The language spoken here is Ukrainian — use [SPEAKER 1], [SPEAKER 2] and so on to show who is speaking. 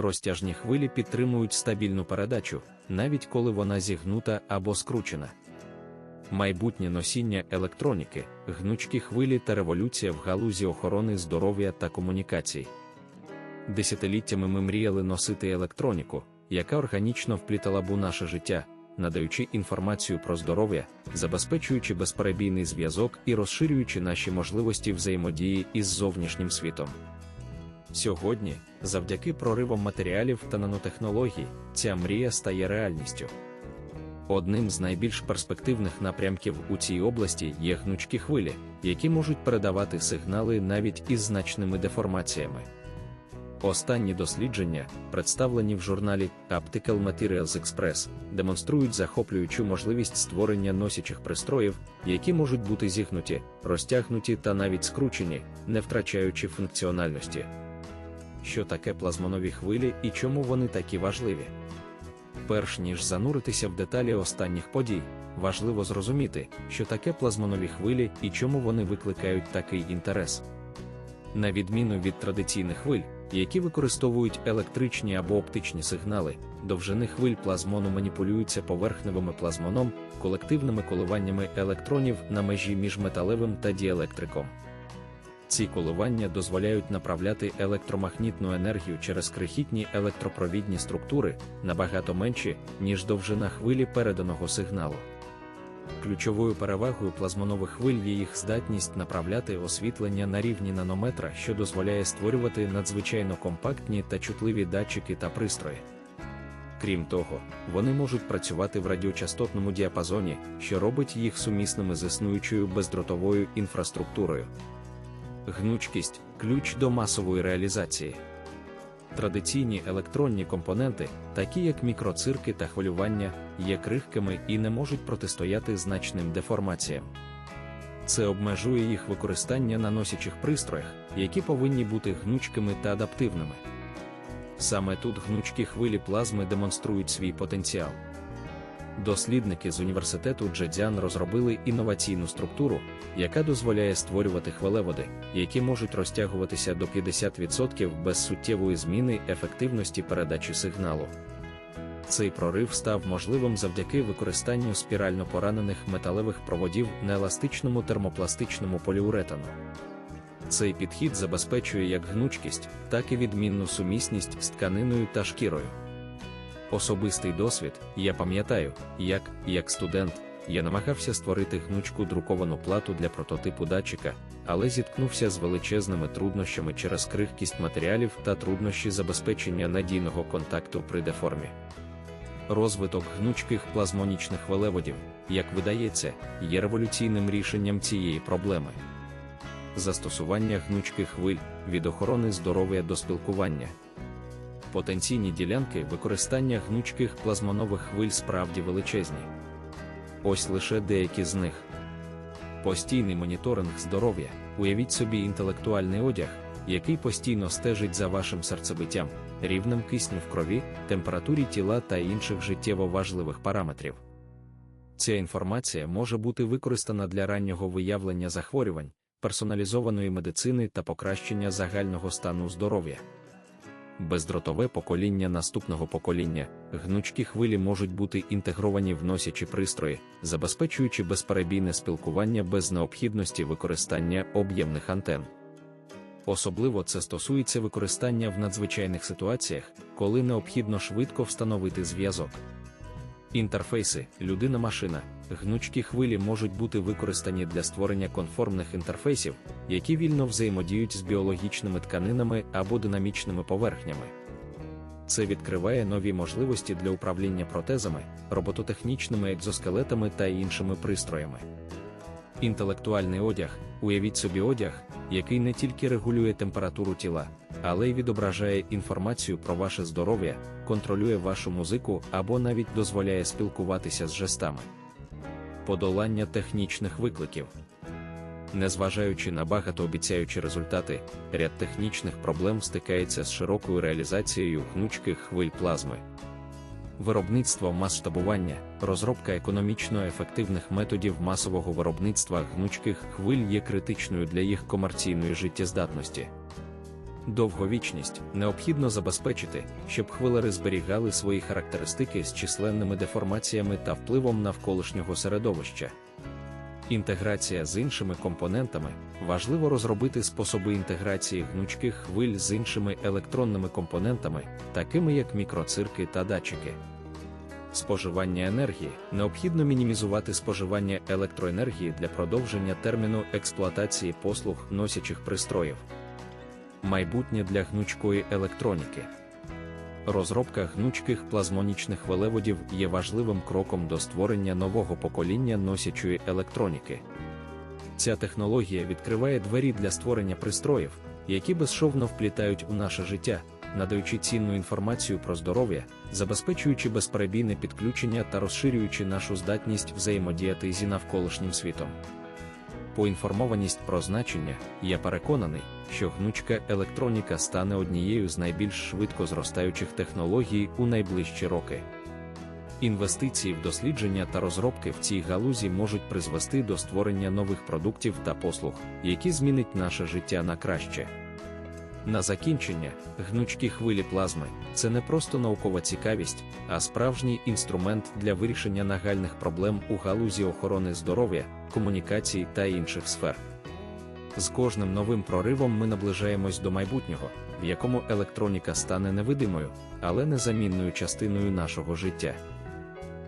[SPEAKER 1] Розтяжні хвилі підтримують стабільну передачу, навіть коли вона зігнута або скручена. Майбутнє носіння електроніки, гнучкі хвилі та революція в галузі охорони здоров'я та комунікацій. Десятиліттями ми мріяли носити електроніку, яка органічно вплітала б у наше життя, надаючи інформацію про здоров'я, забезпечуючи безперебійний зв'язок і розширюючи наші можливості взаємодії із зовнішнім світом. Сьогодні, завдяки проривам матеріалів та нанотехнологій, ця мрія стає реальністю. Одним з найбільш перспективних напрямків у цій області є гнучкі хвилі, які можуть передавати сигнали навіть із значними деформаціями. Останні дослідження, представлені в журналі Optical Materials Express, демонструють захоплюючу можливість створення носячих пристроїв, які можуть бути зігнуті, розтягнуті та навіть скручені, не втрачаючи функціональності. Що таке плазмонові хвилі і чому вони такі важливі? Перш ніж зануритися в деталі останніх подій, важливо зрозуміти, що таке плазмонові хвилі і чому вони викликають такий інтерес. На відміну від традиційних хвиль, які використовують електричні або оптичні сигнали, довжини хвиль плазмону маніпулюються поверхневими плазмоном, колективними коливаннями електронів на межі між металевим та діелектриком. Ці коливання дозволяють направляти електромагнітну енергію через крихітні електропровідні структури набагато менші, ніж довжина хвилі переданого сигналу. Ключовою перевагою плазмонових хвиль є їх здатність направляти освітлення на рівні нанометра, що дозволяє створювати надзвичайно компактні та чутливі датчики та пристрої. Крім того, вони можуть працювати в радіочастотному діапазоні, що робить їх сумісними з існуючою бездротовою інфраструктурою. Гнучкість ключ до масової реалізації. Традиційні електронні компоненти, такі як мікроцирки та хвилювання, є крихкими і не можуть протистояти значним деформаціям. Це обмежує їх використання на носячих пристроях, які повинні бути гнучкими та адаптивними. Саме тут гнучкі хвилі плазми демонструють свій потенціал. Дослідники з університету Джедзян розробили інноваційну структуру, яка дозволяє створювати хвилеводи, які можуть розтягуватися до 50% без суттєвої зміни ефективності передачі сигналу. Цей прорив став можливим завдяки використанню спірально поранених металевих проводів на еластичному термопластичному поліуретану. Цей підхід забезпечує як гнучкість, так і відмінну сумісність з тканиною та шкірою. Особистий досвід, я пам'ятаю, як, як студент, я намагався створити гнучку друковану плату для прототипу датчика, але зіткнувся з величезними труднощами через крихкість матеріалів та труднощі забезпечення надійного контакту при деформі. Розвиток гнучких плазмонічних велеводів, як видається, є революційним рішенням цієї проблеми. Застосування гнучких хвиль від охорони здоров'я до спілкування. Потенційні ділянки використання гнучких плазмонових хвиль справді величезні. Ось лише деякі з них. Постійний моніторинг здоров'я, уявіть собі інтелектуальний одяг, який постійно стежить за вашим серцебиттям, рівнем кисню в крові, температурі тіла та інших життєво важливих параметрів. Ця інформація може бути використана для раннього виявлення захворювань, персоналізованої медицини та покращення загального стану здоров'я бездротове покоління наступного покоління, гнучкі хвилі можуть бути інтегровані в носячі пристрої, забезпечуючи безперебійне спілкування без необхідності використання об'ємних антен. Особливо це стосується використання в надзвичайних ситуаціях, коли необхідно швидко встановити зв'язок. Інтерфейси, людина-машина, гнучкі хвилі можуть бути використані для створення конформних інтерфейсів, які вільно взаємодіють з біологічними тканинами або динамічними поверхнями. Це відкриває нові можливості для управління протезами, робототехнічними екзоскелетами та іншими пристроями. Інтелектуальний одяг, уявіть собі одяг, який не тільки регулює температуру тіла, але й відображає інформацію про ваше здоров'я, контролює вашу музику або навіть дозволяє спілкуватися з жестами. Подолання технічних викликів. Незважаючи на багатообіцяючі результати, ряд технічних проблем стикається з широкою реалізацією гнучких хвиль плазми. Виробництво масштабування, розробка економічно ефективних методів масового виробництва гнучких хвиль є критичною для їх комерційної життєздатності Довговічність необхідно забезпечити, щоб хвилери зберігали свої характеристики з численними деформаціями та впливом навколишнього середовища. Інтеграція з іншими компонентами важливо розробити способи інтеграції гнучких хвиль з іншими електронними компонентами, такими як мікроцирки та датчики. Споживання енергії необхідно мінімізувати споживання електроенергії для продовження терміну експлуатації послуг носячих пристроїв. Майбутнє для гнучкої електроніки. Розробка гнучких плазмонічних велеводів є важливим кроком до створення нового покоління носячої електроніки. Ця технологія відкриває двері для створення пристроїв, які безшовно вплітають у наше життя, надаючи цінну інформацію про здоров'я, забезпечуючи безперебійне підключення та розширюючи нашу здатність взаємодіяти зі навколишнім світом. Поінформованість про значення, я переконаний, що гнучка електроніка стане однією з найбільш швидко зростаючих технологій у найближчі роки. Інвестиції в дослідження та розробки в цій галузі можуть призвести до створення нових продуктів та послуг, які змінять наше життя на краще. На закінчення, гнучкі хвилі плазми це не просто наукова цікавість, а справжній інструмент для вирішення нагальних проблем у галузі охорони здоров'я, комунікацій та інших сфер. З кожним новим проривом ми наближаємось до майбутнього, в якому електроніка стане невидимою, але незамінною частиною нашого життя.